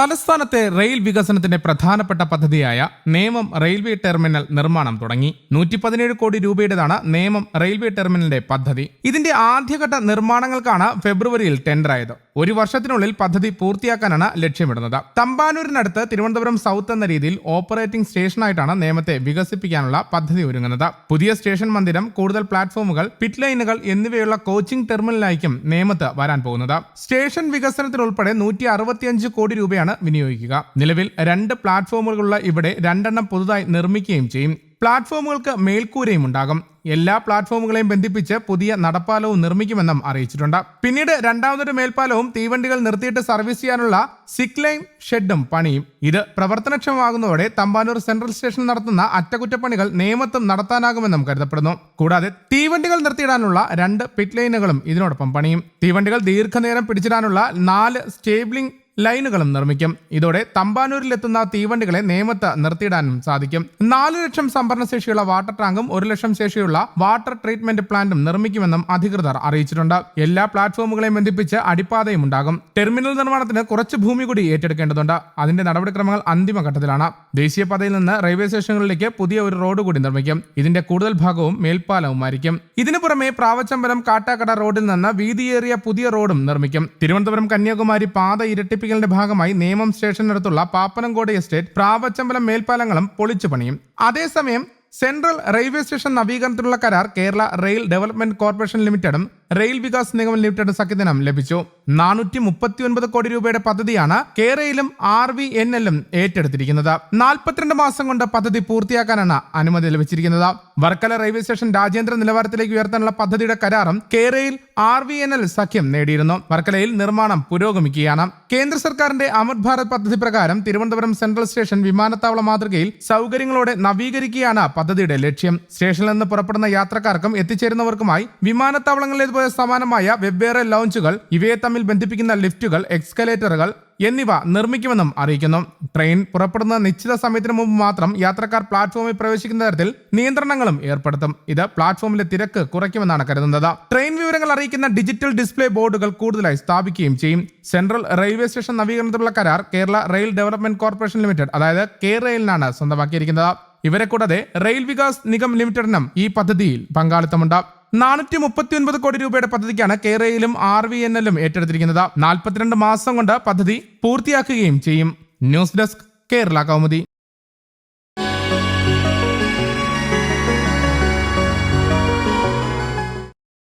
തലസ്ഥാനത്തെ റെയിൽ വികസനത്തിന്റെ പ്രധാനപ്പെട്ട പദ്ധതിയായ നേമം റെയിൽവേ ടെർമിനൽ നിർമ്മാണം തുടങ്ങി. നൂറ്റി പതിനേഴ് കോടി രൂപയുടേതാണ് നേമം റെയിൽവേ ടെർമിനലിന്റെ പദ്ധതി. ഇതിന്റെ ആദ്യഘട്ട നിർമ്മാണങ്ങൾക്കാണ് ഫെബ്രുവരിയിൽ ടെൻഡറായത്. ഒരു വർഷത്തിനുള്ളിൽ പദ്ധതി പൂർത്തിയാക്കാനാണ് ലക്ഷ്യമിടുന്നത്. തമ്പാനൂരിനടുത്ത് തിരുവനന്തപുരം സൗത്ത് എന്ന രീതിയിൽ ഓപ്പറേറ്റിംഗ് സ്റ്റേഷനായിട്ടാണ് നേമത്തെ വികസിപ്പിക്കാനുള്ള പദ്ധതി ഒരുങ്ങുന്നത്. പുതിയ സ്റ്റേഷൻ മന്ദിരം കൂടുതൽ പ്ലാറ്റ്ഫോമുകൾ പിറ്റ് ലൈനുകൾ എന്നിവയുള്ള കോച്ചിംഗ് ടെർമിനലായിരിക്കും നേമത്ത് വരാൻ പോകുന്നത്. സ്റ്റേഷൻ വികസനത്തിനുൾപ്പെടെ നൂറ്റി കോടി രൂപയാണ് വിനിയോഗിക്കുക. നിലവിൽ രണ്ട് പ്ലാറ്റ്ഫോമുകളുള്ള ഇവിടെ രണ്ടെണ്ണം പുതുതായി നിർമ്മിക്കുകയും ചെയ്യും. പ്ലാറ്റ്ഫോമുകൾക്ക് മേൽക്കൂരയും ഉണ്ടാകും. എല്ലാ പ്ലാറ്റ്ഫോമുകളെയും ബന്ധിപ്പിച്ച് പുതിയ നടപ്പാലവും നിർമ്മിക്കുമെന്നും അറിയിച്ചിട്ടുണ്ട്. പിന്നീട് രണ്ടാമതൊരു മേൽപ്പാലവും തീവണ്ടികൾ നിർത്തിയിട്ട് സർവീസ് ചെയ്യാനുള്ള സിക് ലൈൻ ഷെഡും പണിയും. ഇത് പ്രവർത്തനക്ഷമമാകുന്നതോടെ തമ്പാനൂർ സെൻട്രൽ സ്റ്റേഷൻ നടത്തുന്ന അറ്റകുറ്റപ്പണികൾ നിയമത്തും നടത്താനാകുമെന്നും കരുതപ്പെടുന്നു. കൂടാതെ തീവണ്ടികൾ നിർത്തിയിടാനുള്ള രണ്ട് പിറ്റ് ലൈനുകളും ഇതിനോടൊപ്പം പണിയും. തീവണ്ടികൾ ദീർഘനേരം പിടിച്ചിടാനുള്ള നാല് സ്റ്റേബിളിംഗ് ലൈനുകളും നിർമ്മിക്കും. ഇതോടെ തമ്പാനൂരിലെത്തുന്ന തീവണ്ടികളെ നേമത്ത് നിർത്തിയിടാനും സാധിക്കും. നാല് ലക്ഷം സംഭരണ ശേഷിയുള്ള വാട്ടർ ടാങ്കും ഒരു ലക്ഷം ശേഷിയുള്ള വാട്ടർ ട്രീറ്റ്മെന്റ് പ്ലാന്റും നിർമ്മിക്കുമെന്നും അധികൃതർ അറിയിച്ചിട്ടുണ്ട്. എല്ലാ പ്ലാറ്റ്ഫോമുകളെയും ബന്ധിപ്പിച്ച് അടിപ്പാതയും ഉണ്ടാകും. ടെർമിനൽ നിർമ്മാണത്തിന് കുറച്ച് ഭൂമി കൂടി ഏറ്റെടുക്കേണ്ടതുണ്ട്. അതിന്റെ നടപടിക്രമങ്ങൾ അന്തിമഘട്ടത്തിലാണ്. ദേശീയപാതയിൽ നിന്ന് റെയിൽവേ സ്റ്റേഷനുകളിലേക്ക് പുതിയ ഒരു റോഡ് കൂടി നിർമ്മിക്കും. ഇതിന്റെ കൂടുതൽ ഭാഗവും മേൽപ്പാലവുമായിരിക്കും. ഇതിനു പുറമെ പ്രാവച്ചമ്പലം കാട്ടാക്കട റോഡിൽ നിന്ന് വീതിയേറിയ പുതിയ റോഡും നിർമ്മിക്കും. തിരുവനന്തപുരം കന്യാകുമാരി പാത ഇരട്ടിപ്പിക്കലിന്റെ ഭാഗമായി നേമം സ്റ്റേഷനടുത്തുള്ള പാപ്പനംകോട് എസ്റ്റേറ്റ് പ്രാവച്ചമ്പലം മേൽപ്പാലങ്ങളും പൊളിച്ചു പണിയും. അതേസമയം സെൻട്രൽ റെയിൽവേ സ്റ്റേഷൻ നവീകരണത്തിനുള്ള കരാർ കേരള റെയിൽ ഡെവലപ്മെന്റ് കോർപ്പറേഷൻ ലിമിറ്റഡും റെയിൽ വികാസ് നിഗം ലിമിറ്റഡും സഖ്യത്തിനും ലഭിച്ചു. നാനൂറ്റി മുപ്പത്തി ഒൻപത് കോടി രൂപയുടെ പദ്ധതിയാണ് കേരയിലും ആർ വി എൻ എല്ലും ഏറ്റെടുത്തിരിക്കുന്നത്. നാൽപ്പത്തിരണ്ട് മാസം കൊണ്ട് പദ്ധതി പൂർത്തിയാക്കാനാണ് അനുമതി ലഭിച്ചിരിക്കുന്നത്. വർക്കല റെയിൽവേ സ്റ്റേഷൻ രാജ്യാന്തര നിലവാരത്തിലേക്ക് ഉയർത്താനുള്ള പദ്ധതിയുടെ കരാറും കേരയിൽ ആർ വി എൻ എൽ സഖ്യം നേടിയിരുന്നു. വർക്കലയിൽ നിർമ്മാണം പുരോഗമിക്കുകയാണ്. കേന്ദ്ര സർക്കാരിന്റെ അമൃത് ഭാരത് പദ്ധതി പ്രകാരം തിരുവനന്തപുരം സെൻട്രൽ സ്റ്റേഷൻ വിമാനത്താവള മാതൃകയിൽ സൗകര്യങ്ങളോടെ നവീകരിക്കുകയാണ് പദ്ധതിയുടെ ലക്ഷ്യം. സ്റ്റേഷനിൽ നിന്ന് പുറപ്പെടുന്ന യാത്രക്കാർക്കും എത്തിച്ചേരുന്നവർക്കുമായി വിമാനത്താവളങ്ങളിലേതുപോലെ സമാനമായ വെവ്വേറെ ലോഞ്ചുകൾ ഇവയെ തമ്മിൽ ബന്ധിപ്പിക്കുന്ന ലിഫ്റ്റുകൾ എക്സ്കലേറ്ററുകൾ എന്നിവ നിർമ്മിക്കുമെന്നും അറിയിക്കുന്നു. ട്രെയിൻ പുറപ്പെടുന്ന നിശ്ചിത സമയത്തിന് മുമ്പ് മാത്രം യാത്രക്കാർ പ്ലാറ്റ്ഫോമിൽ പ്രവേശിക്കുന്ന തരത്തിൽ നിയന്ത്രണങ്ങളും ഏർപ്പെടുത്തും. ഇത് പ്ലാറ്റ്ഫോമിലെ തിരക്ക് കുറയ്ക്കുമെന്നാണ് കരുതുന്നത്. ട്രെയിൻ വിവരങ്ങൾ അറിയിക്കുന്ന ഡിജിറ്റൽ ഡിസ്പ്ലേ ബോർഡുകൾ കൂടുതലായി സ്ഥാപിക്കുകയും ചെയ്യും. സെൻട്രൽ റെയിൽവേ സ്റ്റേഷൻ നവീകരണത്തിലുള്ള കരാർ Kerala rail development corporation limited അതായത് കെ റെയിലിനാണ് സ്വന്തമാക്കിയിരിക്കുന്നത്. ഇവരെ കൂടാതെ റെയിൽ വികാസ് നിഗം ലിമിറ്റഡിനും ഈ പദ്ധതിയിൽ പങ്കാളിത്തമുണ്ട്. നാനൂറ്റി മുപ്പത്തി ഒൻപത് കോടി രൂപയുടെ പദ്ധതിക്കാണ് കേരളയിലും ആർ വി എൻ എല്ലും ഏറ്റെടുത്തിരിക്കുന്നത്. നാൽപ്പത്തിരണ്ട് മാസം കൊണ്ട് പദ്ധതി പൂർത്തിയാക്കുകയും ചെയ്യും. News desk Kerala Kaumudi.